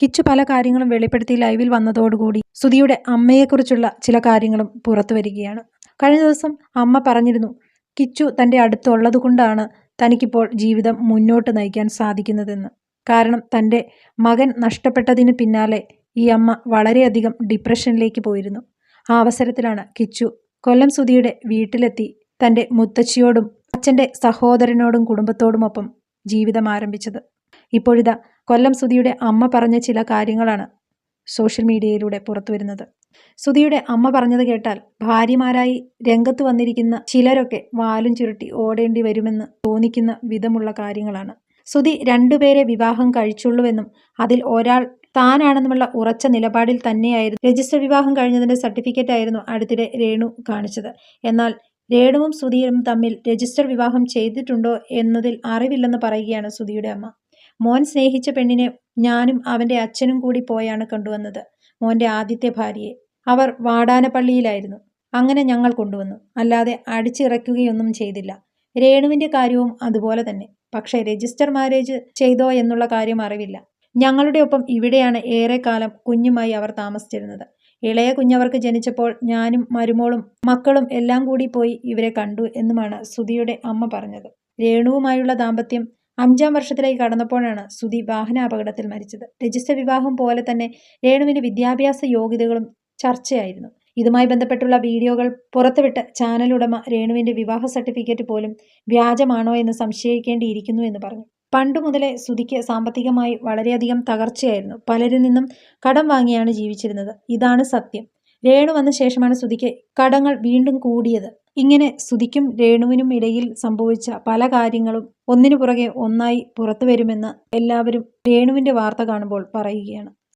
കിച്ചു പല കാര്യങ്ങളും വെളിപ്പെടുത്തി ലൈവിൽ വന്നതോടുകൂടി സുധിയുടെ അമ്മയെക്കുറിച്ചുള്ള ചില കാര്യങ്ങളും പുറത്തു വരികയാണ്. കഴിഞ്ഞ ദിവസം അമ്മ പറഞ്ഞിരുന്നു കിച്ചു തന്റെ അടുത്തുള്ളത് കൊണ്ടാണ് തനിക്കിപ്പോൾ ജീവിതം മുന്നോട്ട് നയിക്കാൻ സാധിക്കുന്നതെന്ന്. കാരണം തന്റെ മകൻ നഷ്ടപ്പെട്ടതിന് പിന്നാലെ ഈ അമ്മ വളരെയധികം ഡിപ്രഷനിലേക്ക് പോയിരുന്നു. ആ അവസരത്തിലാണ് കിച്ചു കൊല്ലം സുധിയുടെ വീട്ടിലെത്തി തന്റെ മുത്തച്ഛിയോടും അച്ഛന്റെ സഹോദരനോടും കുടുംബത്തോടുമൊപ്പം ജീവിതം ആരംഭിച്ചത്. ഇപ്പോഴിതാ കൊല്ലം സുധിയുടെ അമ്മ പറഞ്ഞ ചില കാര്യങ്ങളാണ് സോഷ്യൽ മീഡിയയിലൂടെ പുറത്തു വരുന്നത്. സുധിയുടെ അമ്മ പറഞ്ഞത് കേട്ടാൽ ഭാര്യമാരായി രംഗത്ത് വന്നിരിക്കുന്ന ചിലരൊക്കെ വാലും ചുരുട്ടി ഓടേണ്ടി വരുമെന്ന് തോന്നിക്കുന്ന വിധമുള്ള കാര്യങ്ങളാണ്. സുധി രണ്ടുപേരെ വിവാഹം കഴിച്ചുള്ളൂവെന്നും അതിൽ ഒരാൾ താനാണെന്നുമുള്ള ഉറച്ച നിലപാടിൽ തന്നെയായിരുന്നു. രജിസ്റ്റർ വിവാഹം കഴിഞ്ഞതിന്റെ സർട്ടിഫിക്കറ്റ് ആയിരുന്നു അടുത്തിടെ രേണു കാണിച്ചത്. എന്നാൽ രേണുവും സുധിയും തമ്മിൽ രജിസ്റ്റർ വിവാഹം ചെയ്തിട്ടുണ്ടോ എന്നതിൽ അറിവില്ലെന്ന് പറയുകയാണ് സുധിയുടെ അമ്മ. മോൻ സ്നേഹിച്ച പെണ്ണിനെ ഞാനും അവന്റെ അച്ഛനും കൂടി പോയാണ് കൊണ്ടുവന്നത് മോന്റെ ആദ്യത്തെ ഭാര്യയെ. അവർ വാടാനപ്പള്ളിയിലായിരുന്നു. അങ്ങനെ ഞങ്ങൾ കൊണ്ടുവന്നു. അല്ലാതെ അടിച്ചിറക്കുകയൊന്നും ചെയ്തില്ല. രേണുവിന്റെ കാര്യവും അതുപോലെ തന്നെ. പക്ഷേ രജിസ്റ്റർ മാരേജ് ചെയ്തോ എന്നുള്ള കാര്യം അറിവില്ല. ഞങ്ങളുടെ ഒപ്പം ഇവിടെയാണ് ഏറെക്കാലം കുഞ്ഞുമായി അവർ താമസിച്ചിരുന്നത്. ഇളയ കുഞ്ഞവർക്ക് ജനിച്ചപ്പോൾ ഞാനും മരുമോളും മക്കളും എല്ലാം കൂടി പോയി ഇവരെ കണ്ടു എന്നുമാണ് സുധിയുടെ അമ്മ പറഞ്ഞത്. രേണുവുമായുള്ള ദാമ്പത്യം അഞ്ചാം വർഷത്തിലേക്ക് കടന്നപ്പോഴാണ് സുധി വാഹനാപകടത്തിൽ മരിച്ചത്. രജിസ്റ്റർ വിവാഹം പോലെ തന്നെ രേണുവിന് വിദ്യാഭ്യാസ യോഗ്യതകളും ചർച്ചയായിരുന്നു. ഇതുമായി ബന്ധപ്പെട്ടുള്ള വീഡിയോകൾ പുറത്തുവിട്ട ചാനലുടമ രേണുവിന്റെ വിവാഹ സർട്ടിഫിക്കറ്റ് പോലും വ്യാജമാണോ എന്ന് സംശയിക്കേണ്ടിയിരിക്കുന്നു എന്ന് പറഞ്ഞു. പണ്ടു മുതലേ സുധിക്ക് സാമ്പത്തികമായി വളരെയധികം തകർച്ചയായിരുന്നു. പലരിൽ നിന്നും കടം വാങ്ങിയാണ് ജീവിച്ചിരുന്നത്. ഇതാണ് സത്യം. രേണു വന്ന ശേഷമാണ് ശ്രുതിക്ക് കടങ്ങൾ വീണ്ടും കൂടിയത്. ഇങ്ങനെ ശ്രുതിക്കും രേണുവിനും ഇടയിൽ സംഭവിച്ച പല കാര്യങ്ങളും ഒന്നിനു പുറകെ ഒന്നായി പുറത്തു വരുമെന്ന് എല്ലാവരും രേണുവിന്റെ വാർത്ത കാണുമ്പോൾ പറയുകയാണ്.